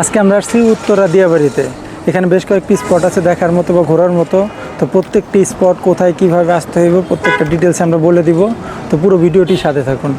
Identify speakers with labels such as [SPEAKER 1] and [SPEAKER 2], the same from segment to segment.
[SPEAKER 1] আজকে আমরা আসছি উত্তরা দিয়াবাড়িতে। এখানে বেশ কয়েকটি স্পট আছে দেখার মতো বা ঘোরার মতো। তো প্রত্যেকটি স্পট কোথায় কীভাবে আসতে হইব, প্রত্যেকটা ডিটেলস আমরা বলে দিব। তো পুরো ভিডিওটি সাথে থাকুন।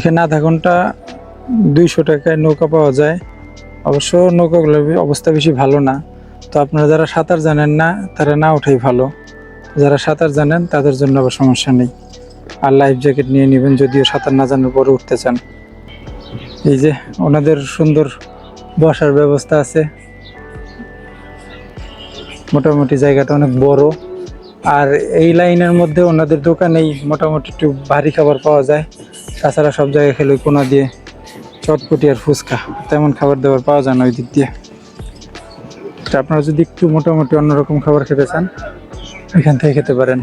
[SPEAKER 1] এখানে আধা ঘণ্টা দুইশো টাকায় নৌকা পাওয়া যায়। অবশ্য নৌকাগুলোর অবস্থা বেশি ভালো না। তো আপনারা যারা সাঁতার জানেন না, তারা না ওঠাই ভালো। যারা সাঁতার জানেন, তাদের জন্য আবার সমস্যা নেই। আর লাইফ জ্যাকেট নিয়ে নেবেন যদিও সাঁতার না জানার পরে উঠতে চান। এই যে, ওনাদের সুন্দর বসার ব্যবস্থা আছে। মোটামুটি জায়গাটা অনেক বড়। আর এই লাইনের মধ্যে ওনাদের দোকানেই মোটামুটি একটু ভারী খাবার পাওয়া যায়। তাছাড়া সব জায়গায় খেলে কোনা দিয়ে চটপটি আর ফুচকা, তেমন খাবার দাবার পাওয়া যায় না ওই দিক দিয়ে। আপনারা যদি একটু মোটামুটি অন্যরকম খাবার খেতে চান এখান থেকে খেতে পারেন।